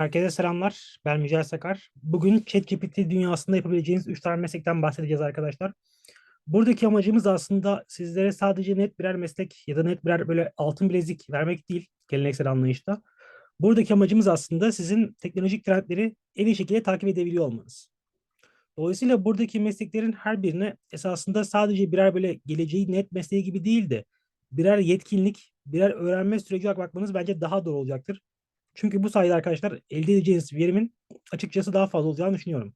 Herkese selamlar. Ben Mücahit Sakar. Bugün ChatGPT dünyasında yapabileceğiniz 3 tane meslekten bahsedeceğiz arkadaşlar. Buradaki amacımız aslında sizlere sadece net birer meslek ya da net birer böyle altın bilezik vermek değil geleneksel anlayışta. Buradaki amacımız aslında sizin teknolojik trendleri en iyi şekilde takip edebiliyor olmanız. Dolayısıyla buradaki mesleklerin her birine esasında sadece birer böyle geleceği net mesleği gibi değil de birer yetkinlik, birer öğrenme süreci olarak bakmanız bence daha doğru olacaktır. Çünkü bu sayede arkadaşlar elde edeceğiniz verimin açıkçası daha fazla olacağını düşünüyorum.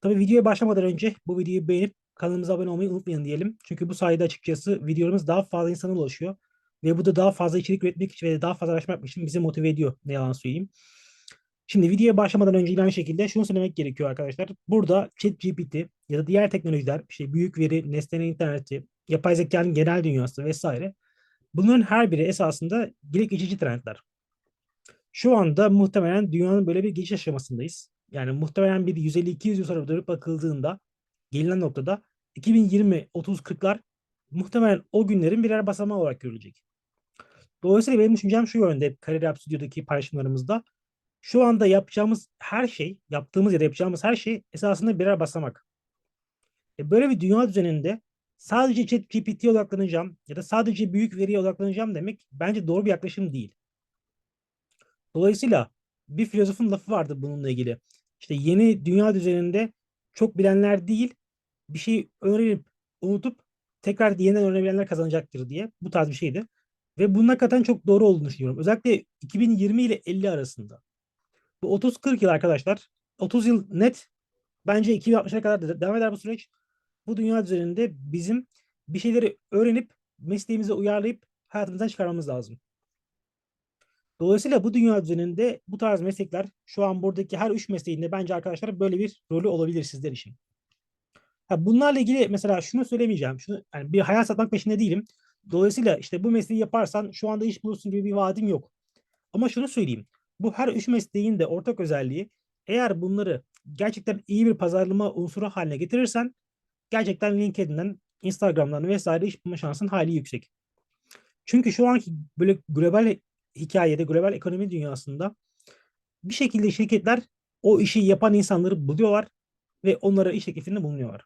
Tabii videoya başlamadan önce bu videoyu beğenip kanalımıza abone olmayı unutmayın diyelim. Çünkü bu sayede açıkçası videolarımız daha fazla insana ulaşıyor. Ve bu da daha fazla içerik üretmek için ve daha fazla araştırma yapmak için bizi motive ediyor. Ne yalan söyleyeyim. Şimdi videoya başlamadan önce aynı şekilde şunu söylemek gerekiyor arkadaşlar. Burada ChatGPT ya da diğer teknolojiler, işte büyük veri, nesnenin interneti, yapay zekanın genel dünyası vesaire. Bunların her biri esasında gelip geçici trendler. Şu anda muhtemelen dünyanın böyle bir geçiş aşamasındayız. Yani muhtemelen bir 150-200 yıl sonra dönüp bakıldığında gelinen noktada 2020, 30, 40'lar muhtemelen o günlerin birer basamağı olarak görülecek. Dolayısıyla benim düşüncem şu yönde Kariyer App Studio'daki paylaşımlarımızda. Şu anda yapacağımız her şey, yaptığımız ya da yapacağımız her şey esasında birer basamak. E böyle bir dünya düzeninde sadece ChatGPT'ye odaklanacağım ya da sadece büyük veriye odaklanacağım demek bence doğru bir yaklaşım değil. Dolayısıyla bir filozofun lafı vardı bununla ilgili. İşte yeni dünya düzeninde çok bilenler değil, bir şey öğrenip unutup tekrar yeniden öğrenebilenler kazanacaktır diye. Bu tarz bir şeydi. Ve bunun hakikaten çok doğru olduğunu düşünüyorum. Özellikle 2020 ile 50 arasında. Bu 30-40 yıl arkadaşlar. 30 yıl net. Bence 2060'a kadar da devam eder bu süreç. Bu dünya üzerinde bizim bir şeyleri öğrenip mesleğimize uyarlayıp hayatımızdan çıkarmamız lazım. Dolayısıyla bu dünya düzeninde bu tarz meslekler şu an buradaki her üç mesleğinde bence arkadaşlar böyle bir rolü olabilir sizler için. Ha, bunlarla ilgili mesela şunu söylemeyeceğim. Şunu, yani bir hayal satmak peşinde değilim. Dolayısıyla işte bu mesleği yaparsan şu anda iş bulursun gibi bir vaadim yok. Ama şunu söyleyeyim. Bu her üç mesleğin de ortak özelliği eğer bunları gerçekten iyi bir pazarlama unsuru haline getirirsen gerçekten LinkedIn'den, Instagram'dan vesaire iş bulma şansın hali yüksek. Çünkü şu anki böyle global hikayede, global ekonomi dünyasında bir şekilde şirketler o işi yapan insanları buluyorlar ve onlara iş teklifinde bulunuyorlar.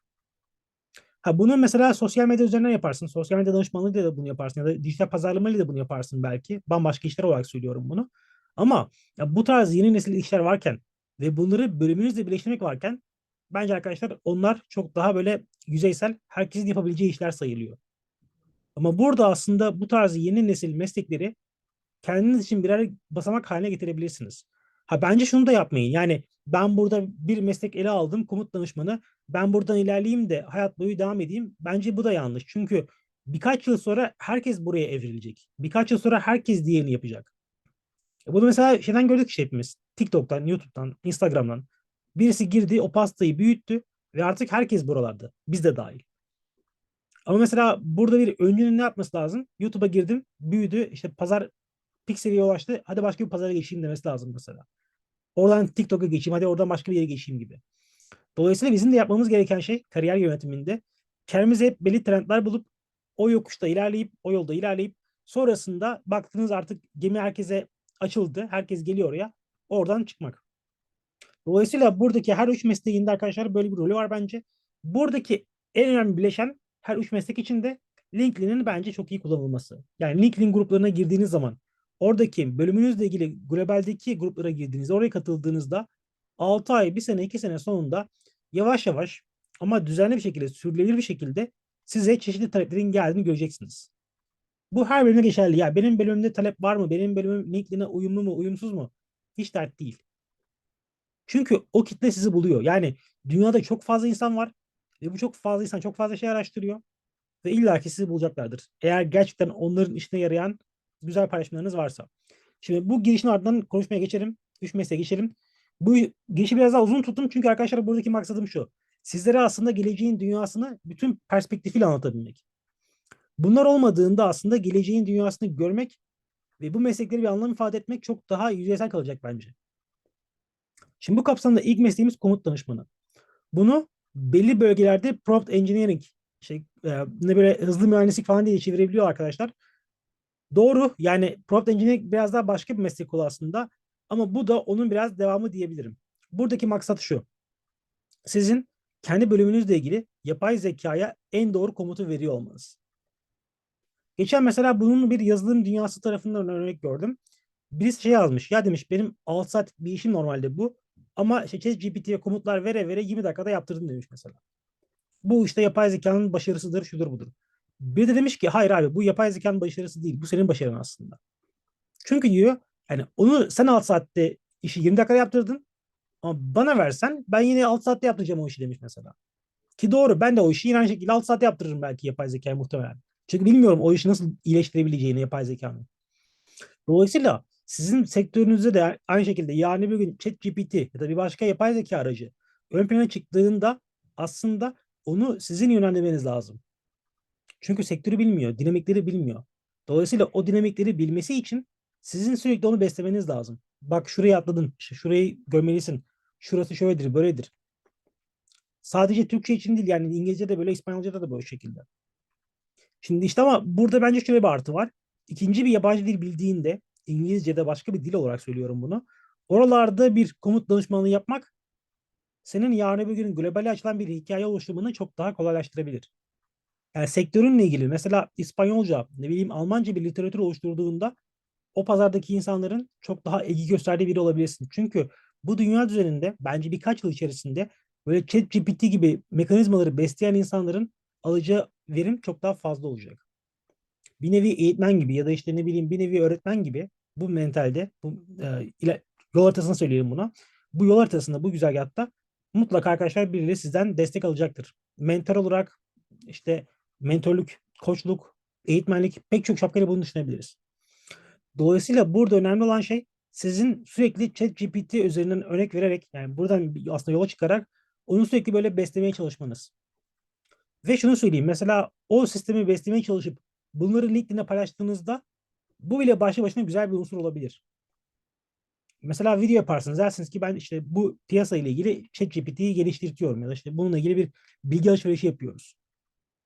Ha bunu mesela sosyal medya üzerinden yaparsın. Sosyal medya danışmanlığıyla da bunu yaparsın ya da dijital pazarlamayla da bunu yaparsın belki. Bambaşka işler olarak söylüyorum bunu. Ama ya bu tarz yeni nesil işler varken ve bunları bölümünüzle birleştirmek varken bence arkadaşlar onlar çok daha böyle yüzeysel, herkesin yapabileceği işler sayılıyor. Ama burada aslında bu tarz yeni nesil meslekleri kendiniz için birer basamak haline getirebilirsiniz. Ha bence şunu da yapmayın. Yani ben burada bir meslek ele aldım, komut danışmanı. Ben buradan ilerleyeyim de hayat boyu devam edeyim. Bence bu da yanlış. Çünkü birkaç yıl sonra herkes buraya evrilecek. Birkaç yıl sonra herkes diğerini yapacak. E bunu mesela şeyden gördük işte hepimiz. TikTok'tan, YouTube'dan, Instagram'dan. Birisi girdi, o pastayı büyüttü ve artık herkes buralarda. Biz de dahil. Ama mesela burada bir öncünün ne yapması lazım? YouTube'a girdim, büyüdü. İşte pazar pik seviyeye ulaştı. Hadi başka bir pazara geçeyim demesi lazım mesela. Oradan TikTok'a geçeyim. Hadi oradan başka bir yere geçeyim gibi. Dolayısıyla bizim de yapmamız gereken şey kariyer yönetiminde kendimize hep belli trendler bulup o yokuşta ilerleyip o yolda ilerleyip sonrasında baktınız artık gemi herkese açıldı. Herkes geliyor oraya. Oradan çıkmak. Dolayısıyla buradaki her üç mesleğinde arkadaşlar böyle bir rolü var bence. Buradaki en önemli bileşen her üç meslek içinde LinkedIn'in bence çok iyi kullanılması. Yani LinkedIn gruplarına girdiğiniz zaman oradaki bölümünüzle ilgili globaldeki gruplara girdiğinizde, oraya katıldığınızda 6 ay, 1 sene, 2 sene sonunda yavaş yavaş ama düzenli bir şekilde, sürdürülebilir bir şekilde size çeşitli taleplerin geldiğini göreceksiniz. Bu her bölümde geçerli. Ya benim bölümümde talep var mı? Benim bölümüm LinkedIn'e uyumlu mu, uyumsuz mu? Hiç dert değil. Çünkü o kitle sizi buluyor. Yani dünyada çok fazla insan var ve bu çok fazla insan çok fazla şey araştırıyor ve illaki sizi bulacaklardır. Eğer gerçekten onların işine yarayan güzel paylaşımlarınız varsa. Şimdi bu girişin ardından konuşmaya geçelim. Üç mesleğe geçelim. Bu girişi biraz daha uzun tuttum çünkü arkadaşlar buradaki maksadım şu. Sizlere aslında geleceğin dünyasını bütün perspektifiyle anlatabilmek. Bunlar olmadığında aslında geleceğin dünyasını görmek ve bu meslekleri bir anlam ifade etmek çok daha yüzeysel kalacak bence. Şimdi bu kapsamda ilk mesleğimiz komut danışmanı. Bunu belli bölgelerde prompt engineering, şey, ne böyle hızlı mühendislik falan diye çevirebiliyor arkadaşlar. Doğru yani prompt engineering biraz daha başka bir meslek kolu aslında. Ama bu da onun biraz devamı diyebilirim. Buradaki maksat şu. Sizin kendi bölümünüzle ilgili yapay zekaya en doğru komutu veriyor olmanız. Geçen mesela bunun bir yazılım dünyası tarafından örnek gördüm. Birisi şey yazmış. Ya demiş benim 6 saat bir işim normalde bu. Ama işte ChatGPT'ye komutlar vere vere 20 dakikada yaptırdım demiş mesela. Bu işte yapay zekanın başarısıdır, şudur budur. Bir de demiş ki hayır abi bu yapay zekanın başarısı değil. Bu senin başarın aslında. Çünkü diyor yani onu sen 6 saatte işi 20 dakikada yaptırdın. Ama bana versen ben yine 6 saatte yaptıracağım o işi demiş mesela. Ki doğru ben de o işi yine aynı şekilde 6 saatte yaptırırım belki yapay zekaya muhtemelen. Çünkü bilmiyorum o işi nasıl iyileştirebileceğini yapay zekanın. Dolayısıyla sizin sektörünüzde de aynı şekilde yarın bir gün ChatGPT ya da bir başka yapay zeka aracı ön plana çıktığında aslında onu sizin yönlendirmeniz lazım. Çünkü sektörü bilmiyor, dinamikleri bilmiyor. Dolayısıyla o dinamikleri bilmesi için sizin sürekli onu beslemeniz lazım. Bak şuraya atladın, şurayı görmelisin. Şurası şöyledir, böyledir. Sadece Türkçe için değil yani İngilizce'de böyle, İspanyolca'da da böyle şekilde. Şimdi işte ama burada bence şöyle bir artı var. İkinci bir yabancı dil bildiğinde, İngilizce'de başka bir dil olarak söylüyorum bunu. Oralarda bir komut danışmanlığı yapmak senin yarın bir gün globale açılan bir hikaye oluşturmanı çok daha kolaylaştırabilir. Yani sektörünle ilgili mesela İspanyolca, ne bileyim Almanca bir literatür oluşturduğunda o pazardaki insanların çok daha ilgi gösterdiği biri olabilirsin. Çünkü bu dünya düzeninde bence birkaç yıl içerisinde böyle ChatGPT gibi mekanizmaları besleyen insanların alacağı verim çok daha fazla olacak. Bir nevi eğitmen gibi ya da işte ne bileyim bir nevi öğretmen gibi bu mentalde bu e, ile, yol haritasını söyleyelim buna. Bu yol haritasında bu güzergahta mutlaka arkadaşlar birileri sizden destek alacaktır. Mentor olarak işte mentorluk, koçluk, eğitmenlik pek çok şapkayla bunu düşünebiliriz. Dolayısıyla burada önemli olan şey sizin sürekli ChatGPT üzerinden örnek vererek yani buradan aslında yola çıkarak onu sürekli böyle beslemeye çalışmanız. Ve şunu söyleyeyim mesela o sistemi beslemeye çalışıp bunları LinkedIn'e paylaştığınızda bu bile başlı başına güzel bir unsur olabilir. Mesela video yaparsınız dersiniz ki ben işte bu piyasa ile ilgili ChatGPT'yi geliştiriyorum ya da işte bununla ilgili bir bilgi alışverişi yapıyoruz.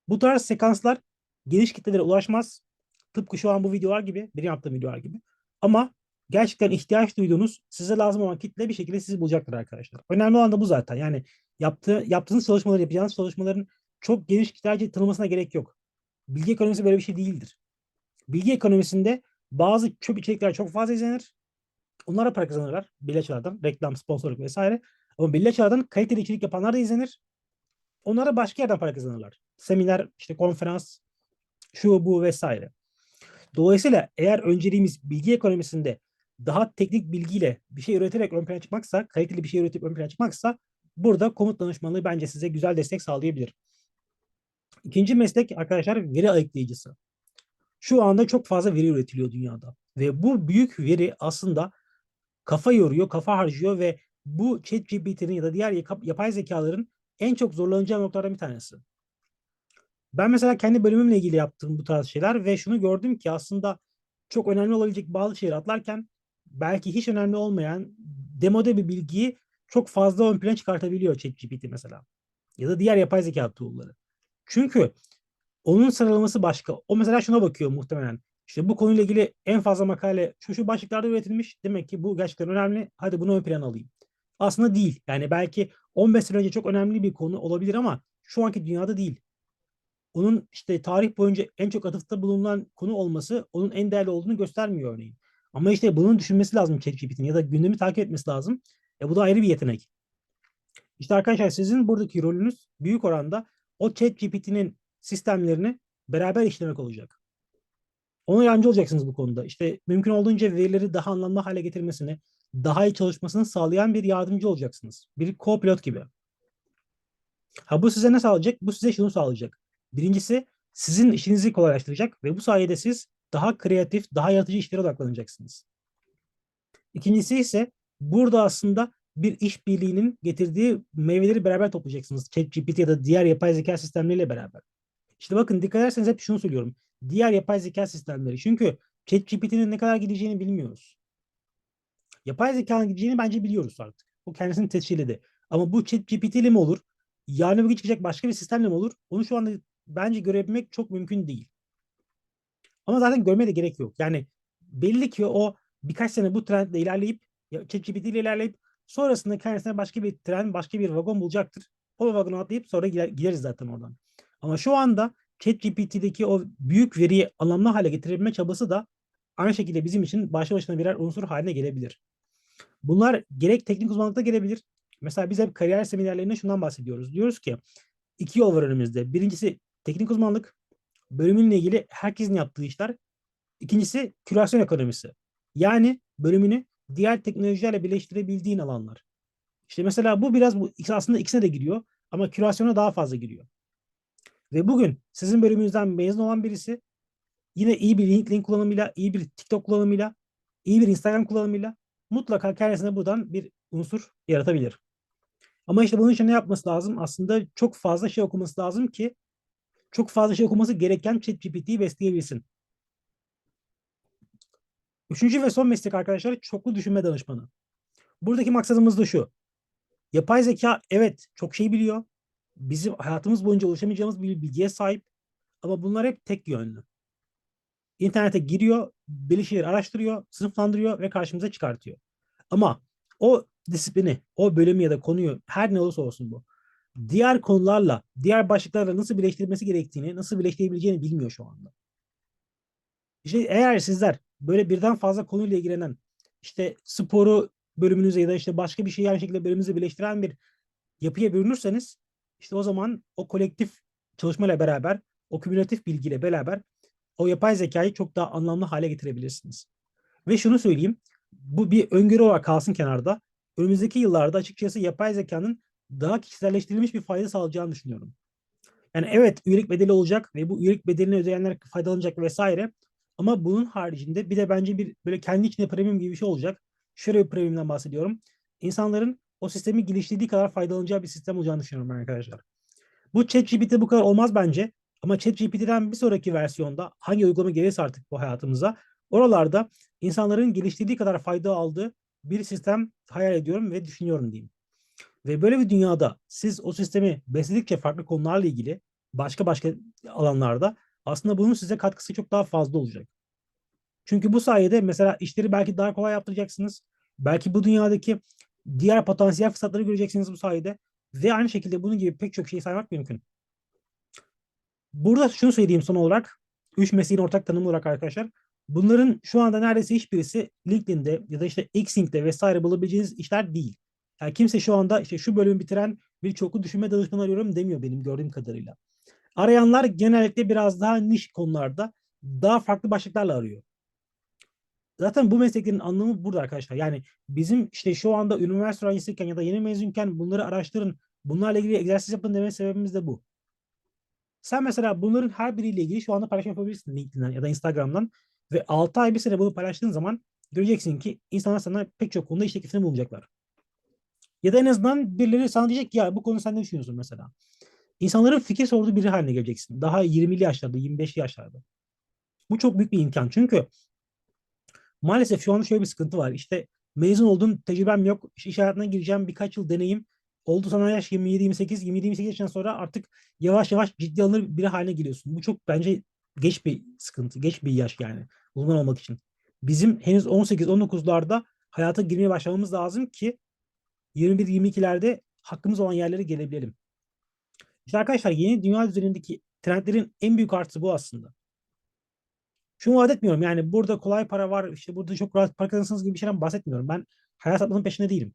Bu tarz sekanslar geniş kitlelere ulaşmaz. Tıpkı şu an bu videolar gibi, benim yaptığım videolar gibi. Ama gerçekten ihtiyaç duyduğunuz, size lazım olan kitle bir şekilde sizi bulacaktır arkadaşlar. Önemli olan da bu zaten. Yani yaptığı, yaptığınız çalışmaları, yapacağınız çalışmaların çok geniş kitlerce tanımasına gerek yok. Bilgi ekonomisi böyle bir şey değildir. Bilgi ekonomisinde bazı çöp içerikler çok fazla izlenir. Onlara para kazanırlar. Belli açılardan. Reklam, sponsorluk vesaire. Ama belli açılardan kaliteli içerik yapanlar da izlenir. Onlara başka yerden para kazanırlar. Seminer, işte konferans, şu bu vesaire. Dolayısıyla eğer önceliğimiz bilgi ekonomisinde daha teknik bilgiyle bir şey üreterek ön plana çıkmaksa, kaliteli bir şey üretip ön plana çıkmaksa burada komut danışmanlığı bence size güzel destek sağlayabilir. İkinci meslek arkadaşlar veri ayıklayıcısı. Şu anda çok fazla veri üretiliyor dünyada. Ve bu büyük veri aslında kafa yoruyor, kafa harcıyor ve bu ChatGPT'nin ya da diğer yapay zekaların en çok zorlanacağı noktalardan bir tanesi. Ben mesela kendi bölümümle ilgili yaptığım bu tarz şeyler ve şunu gördüm ki aslında çok önemli olabilecek bazı şeyler atlarken belki hiç önemli olmayan demode bir bilgiyi çok fazla ön plana çıkartabiliyor ChatGPT mesela. Ya da diğer yapay zeka tool'ları. Çünkü onun sıralaması başka. O mesela şuna bakıyor muhtemelen. İşte bu konuyla ilgili en fazla makale şu şu başlıklarda üretilmiş. Demek ki bu gerçekten önemli. Hadi bunu ön plana alayım. Aslında değil. Yani belki 15 sene önce çok önemli bir konu olabilir ama şu anki dünyada değil. Onun işte tarih boyunca en çok atıfta bulunan konu olması onun en değerli olduğunu göstermiyor örneğin. Ama işte bunun düşünmesi lazım ChatGPT'nin ya da gündemi takip etmesi lazım. E bu da ayrı bir yetenek. İşte arkadaşlar sizin buradaki rolünüz büyük oranda o ChatGPT'nin sistemlerini beraber işlemek olacak. Ona yardımcı olacaksınız bu konuda. İşte mümkün olduğunca verileri daha anlamlı hale getirmesini, daha iyi çalışmasını sağlayan bir yardımcı olacaksınız. Bir co-pilot gibi. Ha bu size ne sağlayacak? Bu size şunu sağlayacak. Birincisi sizin işinizi kolaylaştıracak ve bu sayede siz daha kreatif, daha yaratıcı işlere odaklanacaksınız. İkincisi ise burada aslında bir işbirliğinin getirdiği meyveleri beraber toplayacaksınız. ChatGPT ya da diğer yapay zeka sistemleriyle beraber. İşte bakın dikkat ederseniz hep şunu söylüyorum. Diğer yapay zeka sistemleri. Çünkü ChatGPT'nin ne kadar gideceğini bilmiyoruz. Yapay zekanın gideceğini bence biliyoruz artık. Bu kendisini tescilledi. Ama bu ChatGPT ile mi olur? Yarın bir gün çıkacak başka bir sistemle mi olur? Onu şu anda bence görebilmek çok mümkün değil. Ama zaten görmeye de gerek yok. Yani belli ki o birkaç sene bu trendle ilerleyip ChatGPT ile ilerleyip sonrasında kendisine başka bir tren, başka bir vagon bulacaktır. O vagona atlayıp sonra gider, gideriz zaten oradan. Ama şu anda ChatGPT'deki o büyük veriyi anlamlı hale getirebilme çabası da aynı şekilde bizim için başlı başına birer unsur haline gelebilir. Bunlar gerek teknik uzmanlıkta gelebilir. Mesela biz hep kariyer seminerlerinde şundan bahsediyoruz. Diyoruz ki iki yol var önümüzde. Birincisi teknik uzmanlık. Bölümünle ilgili herkesin yaptığı işler. İkincisi kürasyon ekonomisi. Yani bölümünü diğer teknolojilerle birleştirebildiğin alanlar. İşte mesela bu biraz bu aslında ikisine de giriyor ama kürasyona daha fazla giriyor. Ve bugün sizin bölümünüzden mezun olan birisi yine iyi bir LinkedIn kullanımıyla, iyi bir TikTok kullanımıyla, iyi bir Instagram kullanımıyla mutlaka kendisine buradan bir unsur yaratabilir. Ama işte bunun için ne yapması lazım? Aslında çok fazla şey okuması lazım ki çok fazla şey okuması gereken ChatGPT'yi besleyebilsin. Üçüncü ve son meslek arkadaşlar çoklu düşünme danışmanı. Buradaki maksadımız da şu. Yapay zeka evet çok şey biliyor. Bizim hayatımız boyunca ulaşamayacağımız bir bilgiye sahip. Ama bunlar hep tek yönlü. İnternete giriyor, belli şeyleri araştırıyor, sınıflandırıyor ve karşımıza çıkartıyor. Ama o disiplini, o bölümü ya da konuyu her ne olursa olsun bu. Diğer konularla, diğer başlıklarla nasıl birleştirilmesi gerektiğini, nasıl birleştirebileceğini bilmiyor şu anda. İşte eğer sizler böyle birden fazla konuyla ilgilenen, işte sporu bölümünüze ya da işte başka bir şeyi aynı şekilde bölümünüze birleştiren bir yapıya bürünürseniz işte o zaman o kolektif çalışmayla beraber, o kümülatif bilgiyle beraber o yapay zekayı çok daha anlamlı hale getirebilirsiniz. Ve şunu söyleyeyim, bu bir öngörü olarak kalsın kenarda. Önümüzdeki yıllarda açıkçası yapay zekanın daha kişiselleştirilmiş bir fayda sağlayacağını düşünüyorum. Yani evet üyelik bedeli olacak ve bu üyelik bedelini ödeyenler faydalanacak vesaire. Ama bunun haricinde bir de bence bir böyle kendi içinde premium gibi bir şey olacak. Şöyle bir premiumdan bahsediyorum. İnsanların o sistemi geliştirdiği kadar faydalanacağı bir sistem olacağını düşünüyorum arkadaşlar. Bu ChatGPT bu kadar olmaz bence. Ama ChatGPT'den bir sonraki versiyonda hangi uygulama gelirse artık bu hayatımıza oralarda insanların geliştirdiği kadar fayda aldığı bir sistem hayal ediyorum ve düşünüyorum diyeyim. Ve böyle bir dünyada siz o sistemi besledikçe farklı konularla ilgili başka başka alanlarda aslında bunun size katkısı çok daha fazla olacak. Çünkü bu sayede mesela işleri belki daha kolay yaptıracaksınız. Belki bu dünyadaki diğer potansiyel fırsatları göreceksiniz bu sayede. Ve aynı şekilde bunun gibi pek çok şey saymak mümkün. Burada şunu söyleyeyim son olarak. Üç mesleğin ortak tanımı olarak arkadaşlar. Bunların şu anda neredeyse hiçbirisi LinkedIn'de ya da işte Xlink'te vesaire bulabileceğiniz işler değil. Yani kimse şu anda işte şu bölümü bitiren bir çoklu düşünme danışmanı arıyorum demiyor benim gördüğüm kadarıyla. Arayanlar genellikle biraz daha niş konularda daha farklı başlıklarla arıyor. Zaten bu mesleklerin anlamı burada arkadaşlar. Yani bizim işte şu anda üniversite öğrencisiyken ya da yeni mezunken bunları araştırın, bunlarla ilgili egzersiz yapın deme sebebimiz de bu. Sen mesela bunların her biriyle ilgili şu anda paylaşım yapabilirsin LinkedIn'den ya da Instagram'dan ve 6 ay bir sene bunu paylaştığın zaman göreceksin ki insanlar sana pek çok konuda iş teklifini bulacaklar. Ya da en azından birileri sana diyecek ya bu konu sen ne düşünüyorsun mesela. İnsanların fikir sorduğu biri haline geleceksin. Daha 20'li yaşlarda, 25'li yaşlarda. Bu çok büyük bir imkan. Çünkü maalesef şu anda şöyle bir sıkıntı var. İşte mezun oldum, tecrübem yok, iş hayatına gireceğim, birkaç yıl deneyim. Oldu sana yaş 27-28, 27-28 yaşından sonra artık yavaş yavaş ciddi alınır biri haline geliyorsun. Bu çok bence geç bir sıkıntı, geç bir yaş yani uzman olmak için. Bizim henüz 18-19'larda hayata girmeye başlamamız lazım ki 21-22'lerde hakkımız olan yerlere gelebilelim. İşte arkadaşlar yeni dünya üzerindeki trendlerin en büyük artısı bu aslında. Şunu vaat etmiyorum yani burada kolay para var işte burada çok rahat para kazanırsınız gibi bir şeyden bahsetmiyorum. Ben hayat satmanın peşinde değilim.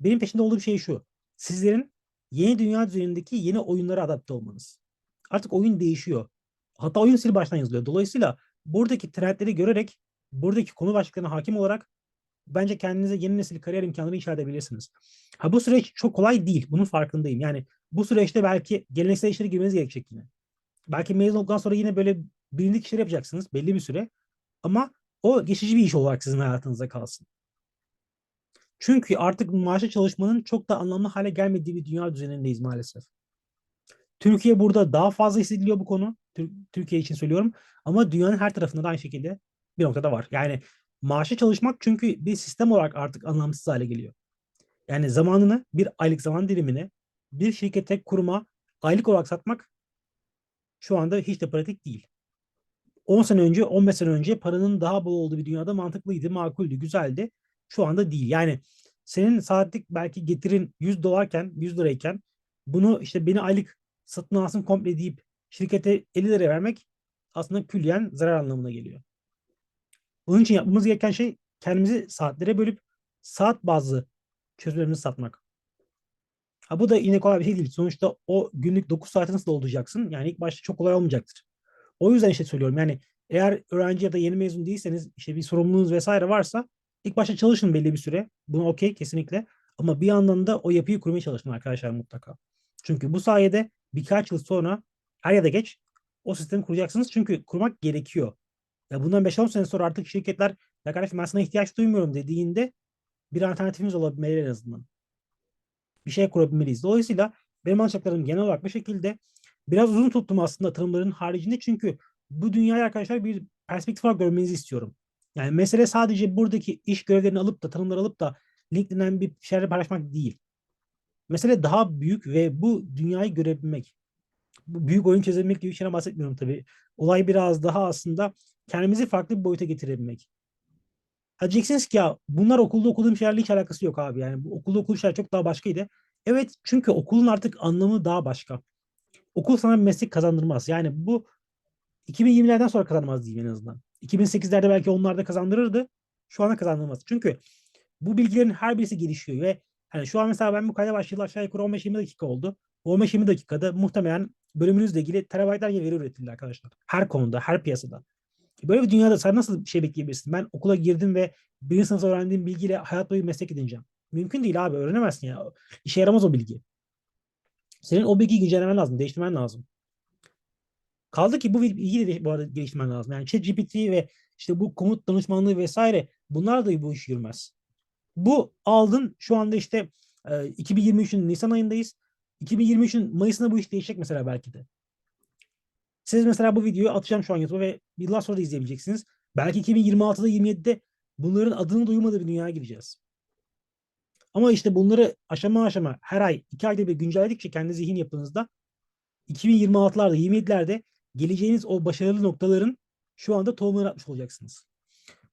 Benim peşinde olduğum şey şu. Sizlerin yeni dünya üzerindeki yeni oyunlara adapte olmanız. Artık oyun değişiyor. Hatta oyun sil baştan yazılıyor. Dolayısıyla buradaki trendleri görerek buradaki konu başlıklarına hakim olarak bence kendinize yeni nesil kariyer imkanları inşa edebilirsiniz. Ha bu süreç çok kolay değil. Bunun farkındayım. Yani bu süreçte belki geleneksel işlere girmeniz gerekecek yine. Belki mezun olduktan sonra yine böyle bilindik işler yapacaksınız belli bir süre. Ama o geçici bir iş olarak sizin hayatınızda kalsın. Çünkü artık maaşlı çalışmanın çok da anlamlı hale gelmediği bir dünya düzenindeyiz maalesef. Türkiye burada daha fazla hissediliyor bu konu. Türkiye için söylüyorum. Ama dünyanın her tarafında da aynı şekilde bir noktada var. Yani maaşlı çalışmak çünkü bir sistem olarak artık anlamsız hale geliyor. Yani zamanını bir aylık zaman dilimine bir şirkete kuruma aylık olarak satmak şu anda hiç de pratik değil. 10 sene önce, 15 sene önce paranın daha bol olduğu bir dünyada mantıklıydı, makuldü, güzeldi. Şu anda değil. Yani senin saatlik belki getirin 100 dolarken, 100 lirayken bunu işte beni aylık satın alsın komple deyip şirkete 50 liraya vermek aslında külliyen zarar anlamına geliyor. Bunun için yapmamız gereken şey kendimizi saatlere bölüp saat bazlı çözümlerimizi satmak. Ha, bu da yine kolay bir şey değil. Sonuçta o günlük 9 saati nasıl dolduracaksın? Yani ilk başta çok kolay olmayacaktır. O yüzden işte söylüyorum yani eğer öğrenci ya da yeni mezun değilseniz işte bir sorumluluğunuz vesaire varsa ilk başta çalışın belli bir süre. Bunu okey kesinlikle. Ama bir yandan da o yapıyı kurmaya çalışın arkadaşlar mutlaka. Çünkü bu sayede birkaç yıl sonra her ya da geç o sistemi kuracaksınız. Çünkü kurmak gerekiyor. Ya bundan 5-10 sene sonra artık şirketler ya kardeşim ben sana ihtiyaç duymuyorum dediğinde bir alternatifimiz olabilmeli en azından. Bir şey kurabilmeliyiz. Dolayısıyla benim alacaklarım genel olarak bu şekilde biraz uzun tuttum aslında tanımların haricinde çünkü bu dünyayı arkadaşlar bir perspektif olarak görmenizi istiyorum. Yani mesele sadece buradaki iş görevlerini alıp da tanımları alıp da LinkedIn'den bir şeyler paylaşmak değil. Mesele daha büyük ve bu dünyayı görebilmek. Bu büyük oyun çözebilmek gibi bir şeyden bahsetmiyorum tabii. Olay biraz daha aslında kendimizi farklı bir boyuta getirebilmek. Ha diyeceksiniz ki ya bunlar okulda okuduğum şeylerle hiç alakası yok abi. Yani bu okulda okuduğum şeyler çok daha başkaydı. Evet çünkü okulun artık anlamı daha başka. Okul sana bir meslek kazandırmaz. Yani bu 2020'lerden sonra kazanmaz diyeyim en azından. 2008'lerde belki onlar da kazandırırdı. Şu anda kazandırmaz. Çünkü bu bilgilerin her birisi gelişiyor ve hani şu an mesela ben bu kayda başlayalı aşağı yukarı 15-20 dakika oldu. Bu 15-20 dakikada muhtemelen bölümünüzle ilgili terabaytlarca veri üretildi arkadaşlar. Her konuda, her piyasada. Böyle bir dünyada sen nasıl bir şey bekleyebilirsin? Ben okula girdim ve birinci sınıfta öğrendiğim bilgiyle hayat boyu meslek edineceğim. Mümkün değil abi. Öğrenemezsin ya. İşe yaramaz o bilgi. Senin o bilgiyi güncellemen lazım. Değiştirmen lazım. Kaldı ki bu bilgiyi de bu arada geliştirmen lazım. Yani ChatGPT ve işte bu komut danışmanlığı vesaire bunlar da bu iş yürümez. Bu aldın şu anda işte e, 2023'ün Nisan ayındayız. 2023'ün Mayıs'ında bu iş değişecek mesela belki de. Siz mesela bu videoyu atacağım şu an YouTube'a ve yıllar sonra da izleyebileceksiniz. Belki 2026'da 27'de bunların adını duymadığı bir dünyaya gireceğiz. Ama işte bunları aşama aşama her ay iki ayda bir güncelledikçe kendi zihin yapınızda 2026'larda 27'lerde geleceğiniz o başarılı noktaların şu anda tohumları atmış olacaksınız.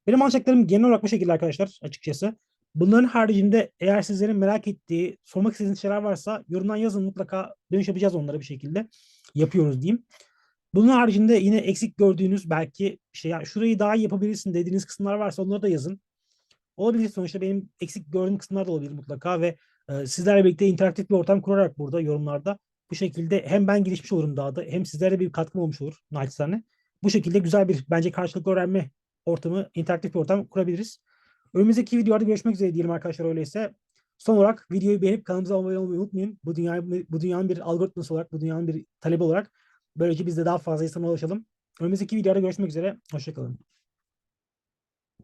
Benim alacaklarım genel olarak bu şekilde arkadaşlar açıkçası. Bunların haricinde eğer sizlerin merak ettiği, sormak istediğiniz şeyler varsa yorumdan yazın mutlaka dönüş yapacağız onlara bir şekilde. Yapıyoruz diyeyim. Bunun haricinde yine eksik gördüğünüz belki şey ya şurayı daha iyi yapabilirsin dediğiniz kısımlar varsa onları da yazın. Olabilir sonuçta benim eksik gördüğüm kısımlar da olabilir mutlaka ve e, sizlerle birlikte interaktif bir ortam kurarak burada yorumlarda bu şekilde hem ben gelişmiş olurum daha da hem sizlere bir katkım olmuş olur naçizane. Bu şekilde güzel bir bence karşılıklı öğrenme ortamı, interaktif bir ortam kurabiliriz. Önümüzdeki videolarda görüşmek üzere diyelim arkadaşlar öyleyse. Son olarak videoyu beğenip kanalımıza abone olmayı unutmayın. Bu dünya bu dünyanın bir algoritması olarak, bu dünyanın bir talebi olarak böylece biz de daha fazla insana ulaşalım. Önümüzdeki videoda görüşmek üzere. Hoşçakalın.